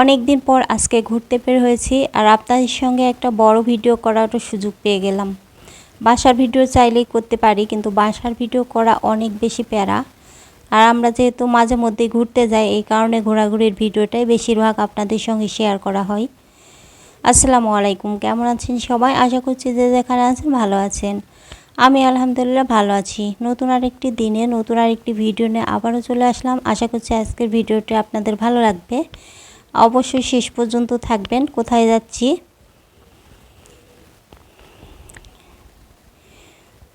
অনেক দিন পর আজকে ঘুরতে বের হয়েছি আর আপনাদের সঙ্গে একটা বড় ভিডিও করারও সুযোগ পেয়ে গেলাম। বাসার ভিডিও চাইলেই করতে পারি, কিন্তু বাসার ভিডিও করা অনেক বেশি প্যারা। আর আমরা যেহেতু মাঝে মধ্যে ঘুরতে যাই, এই কারণে ঘোরাঘুরির ভিডিওটাই বেশিরভাগ আপনাদের সঙ্গে শেয়ার করা হয়। আসসালামু আলাইকুম, কেমন আছেন সবাই? আশা করছি যে যেখানে আছেন ভালো আছেন। আমি আলহামদুলিল্লাহ ভালো আছি। নতুন আরেকটি দিনে নতুন আরেকটি ভিডিও নিয়ে আবারও চলে আসলাম। আশা করছি আজকের ভিডিওটি আপনাদের ভালো লাগবে। অবশ্যই শেষ পর্যন্ত থাকবেন। কোথায় যাচ্ছি?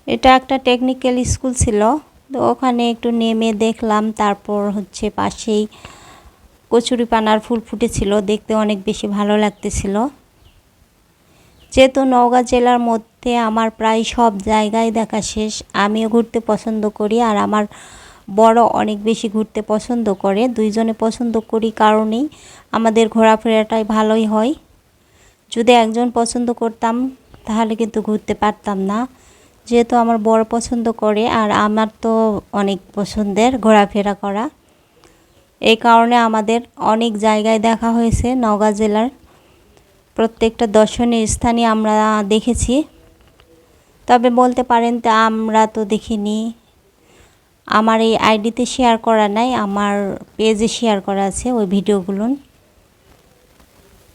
এটা একটা টেকনিক্যাল স্কুল ছিল। তো ওখানে একটু নেমে দেখলাম, তারপর হচ্ছে পাশেই কচুরি পানার ফুল ফুটেছিল। দেখতে অনেক বেশি ভালো লাগতেছিল। যেহেতু নওগাঁ জেলার মধ্যে আমার প্রায় সব জায়গায় দেখা শেষ, আমিও ঘুরতে পছন্দ করি। আর আমার বড় অনেক বেশি ঘুরতে পছন্দ করে। দুইজনে পছন্দ করি কারণেই আমাদের ঘোরাফেরাটাই ভালোই হয়। যদি একজন পছন্দ করতাম, তাহলে কিন্তু ঘুরতে পারতাম না। যেহেতু আমার বড় পছন্দ করে, আর আমার তো অনেক পছন্দের ঘোরাফেরা করা। এই কারণে আমাদের অনেক জায়গায় দেখা হয়েছে, নওগাঁ জেলার। প্রত্যেকটা দর্শনীয় স্থানই আমরা দেখেছি। তবে বলতে পারেন তা আমরা তো দেখিনি। আমার এই আইডিতে শেয়ার করা নাই, আমার পেজে শেয়ার করা আছে ওই ভিডিওগুলো।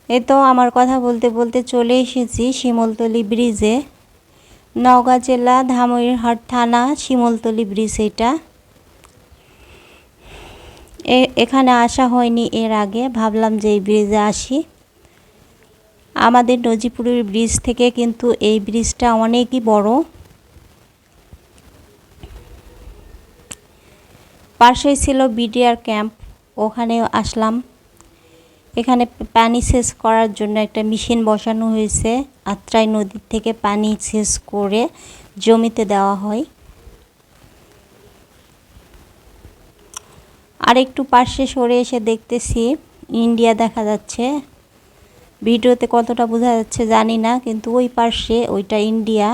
এ তো আমার কথা বলতে বলতে চলে এসেছি শিমলতলি ব্রিজে নওগাঁ জেলা ধামইরহাট থানা শিমলতলি ব্রিজ এটা। এখানে আসা হয়নি এর আগে, ভাবলাম যে এই ব্রিজে আসি। আমাদের নজিপুরের ব্রিজ থেকে কিন্তু এই ব্রিজটা অনেকই বড়। পাশেই ছিল বিডিআর ক্যাম্প ওখানে আসলাম। এখানে পানি সেচ করার জন্য একটা মেশিন বসানো হয়েছে, আত্রাই নদীর থেকে পানি সেচ করে জমিতে দেওয়া হয়। আর একটু পাশে সরে এসে দেখতেছি, ইন্ডিয়া দেখা যাচ্ছে। ভিডিওতে কতটা বোঝা যাচ্ছে জানি না, কিন্তু ওই পাশে ওইটা ইন্ডিয়া।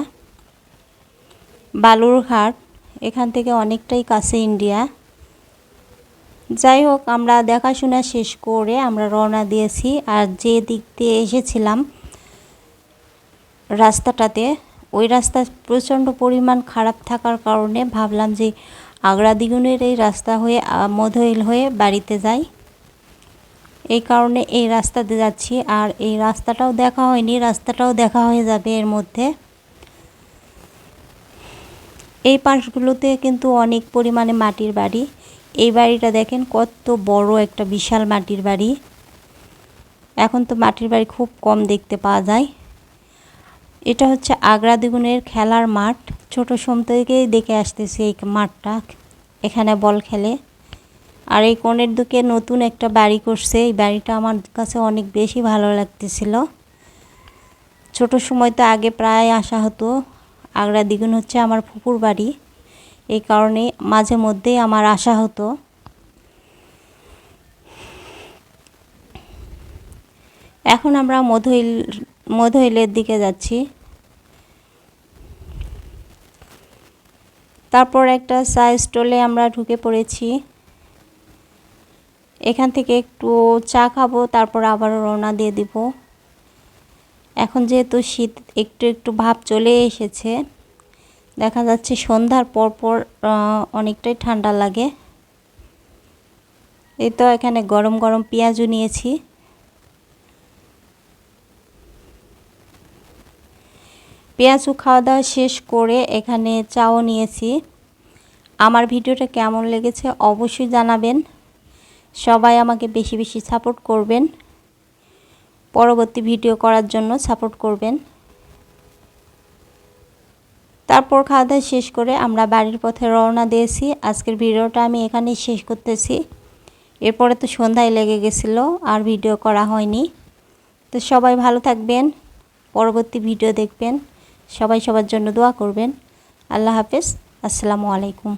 বালুরঘাট, এখান থেকে অনেকটাই কাছে ইন্ডিয়া। যাই হোক, আমরা দেখাশোনা শেষ করে আমরা রওনা দিয়েছি। আর যে দিক দিয়ে এসেছিলাম রাস্তাটাতে, ওই রাস্তা প্রচণ্ড পরিমাণ খারাপ থাকার কারণে ভাবলাম যে আগ্রা দ্বিগুণের এই রাস্তা হয়ে মধুইল হয়ে বাড়িতে যাই। এই কারণে এই রাস্তাতে যাচ্ছি। আর এই রাস্তাটাও দেখা হয়নি, রাস্তাটাও দেখা হয়ে যাবে এর মধ্যে। এই পাশগুলোতে কিন্তু অনেক পরিমাণে মাটির বাড়ি। এই বাড়িটা দেখেন কত বড় একটা বিশাল মাটির বাড়ি। এখন তো মাটির বাড়ি খুব কম দেখতে পাওয়া যায়। এটা হচ্ছে আগ্রা দ্বিগুণের খেলার মাঠ। ছোট সোম থেকেই দেখে আসতেছি এই মাঠটা, এখানে বল খেলে। আর এই কোণের দিকে নতুন একটা বাড়ি করছে। এই বাড়িটা আমার কাছে অনেক বেশি ভালো লাগতেছিল। ছোট সময় তো আগে প্রায় আসা হতো। আগ্রা দ্বিগুণ হচ্ছে আমার ফুপুর বাড়ি। এই কারণে মাঝে মধ্যেই আমার আসা হতো। এখন আমরা মধুইল, মধুইলের দিকে যাচ্ছি। তারপর একটা চা স্টলে আমরা ঢুকে পড়েছি। এখান থেকে একটু চা খাব, তারপর আবার রওনা দিয়ে দিব। এখন যেহেতু শীত, একটু একটু ভাব চলে এসেছে। দেখা যাচ্ছে সন্ধ্যার পর পর অনেকটাই ঠান্ডা লাগে। এই তো এখানে গরম গরম পেঁয়াজও নিয়েছি। পেঁয়াজও খাওয়া দাওয়া শেষ করে এখানে চাও নিয়েছি। আমার ভিডিওটা কেমন লেগেছে অবশ্যই জানাবেন। সবাই আমাকে বেশি বেশি সাপোর্ট করবেন। পরবর্তী ভিডিও করার জন্য সাপোর্ট করবেন। তারপর খাওয়া দাওয়া শেষ করে আমরা বাড়ির পথে রওনা দিয়েছি। আজকের ভিডিওটা আমি এখানেই শেষ করতেছি। এরপরে তো সন্ধ্যায় লেগে গেছিল, আর ভিডিও করা হয়নি। তো সবাই ভালো থাকবেন, পরবর্তী ভিডিও দেখবেন। সবাই সবার জন্য দোয়া করবেন। আল্লাহ হাফেজ, আসসালামু আলাইকুম।